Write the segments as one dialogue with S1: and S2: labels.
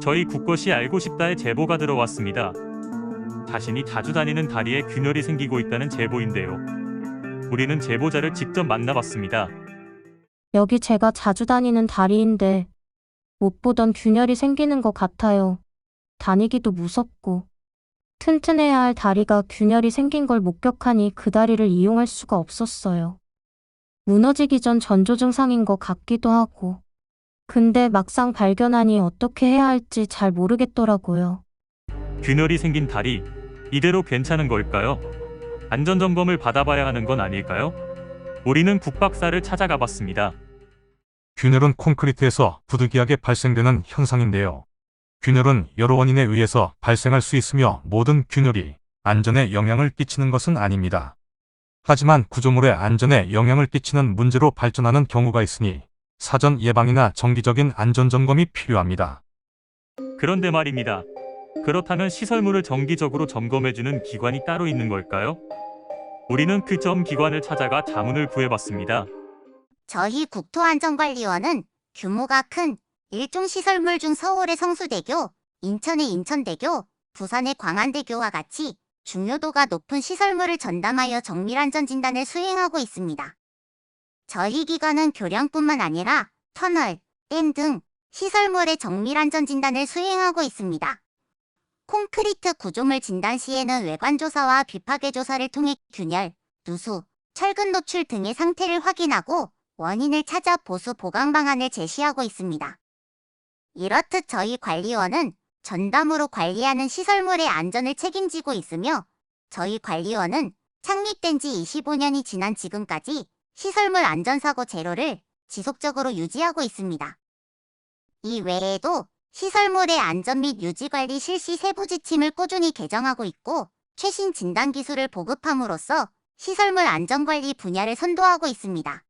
S1: 저희 국것이 알고 싶다의 제보가 들어왔습니다. 자신이 자주 다니는 다리에 균열이 생기고 있다는 제보인데요. 우리는 제보자를 직접 만나봤습니다.
S2: 여기 제가 자주 다니는 다리인데 못 보던 균열이 생기는 것 같아요. 다니기도 무섭고 튼튼해야 할 다리가 균열이 생긴 걸 목격하니 그 다리를 이용할 수가 없었어요. 무너지기 전 전조 증상인 것 같기도 하고 근데 막상 발견하니 어떻게 해야 할지 잘 모르겠더라고요.
S1: 균열이 생긴 다리, 이대로 괜찮은 걸까요? 안전점검을 받아봐야 하는 건 아닐까요? 우리는 국박사를 찾아가 봤습니다.
S3: 균열은 콘크리트에서 부득이하게 발생되는 현상인데요. 균열은 여러 원인에 의해서 발생할 수 있으며 모든 균열이 안전에 영향을 끼치는 것은 아닙니다. 하지만 구조물의 안전에 영향을 끼치는 문제로 발전하는 경우가 있으니 사전 예방이나 정기적인 안전점검이 필요합니다.
S1: 그런데 말입니다. 그렇다면 시설물을 정기적으로 점검해주는 기관이 따로 있는 걸까요? 우리는 그 점 기관을 찾아가 자문을 구해봤습니다.
S4: 저희 국토안전관리원은 규모가 큰 일종 시설물 중 서울의 성수대교, 인천의 인천대교, 부산의 광안대교와 같이 중요도가 높은 시설물을 전담하여 정밀안전 진단을 수행하고 있습니다. 저희 기관은 교량뿐만 아니라 터널, 댐 등 시설물의 정밀 안전 진단을 수행하고 있습니다. 콘크리트 구조물 진단 시에는 외관 조사와 비파괴 조사를 통해 균열, 누수, 철근 노출 등의 상태를 확인하고 원인을 찾아 보수 보강 방안을 제시하고 있습니다. 이렇듯 저희 관리원은 전담으로 관리하는 시설물의 안전을 책임지고 있으며 저희 관리원은 창립된 지 25년이 지난 지금까지 시설물 안전사고 제로를 지속적으로 유지하고 있습니다. 이 외에도 시설물의 안전 및 유지 관리 실시 세부 지침을 꾸준히 개정하고 있고 최신 진단 기술을 보급함으로써 시설물 안전 관리 분야를 선도하고 있습니다.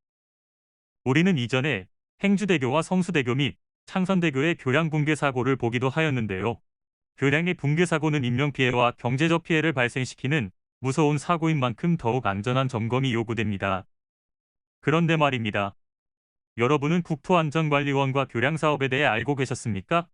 S1: 우리는 이전에 행주대교와 성수대교 및 창선대교의 교량 붕괴 사고를 보기도 하였는데요. 교량의 붕괴 사고는 인명피해와 경제적 피해를 발생시키는 무서운 사고인 만큼 더욱 안전한 점검이 요구됩니다. 그런데 말입니다. 여러분은 국토안전관리원과 교량 사업에 대해 알고 계셨습니까?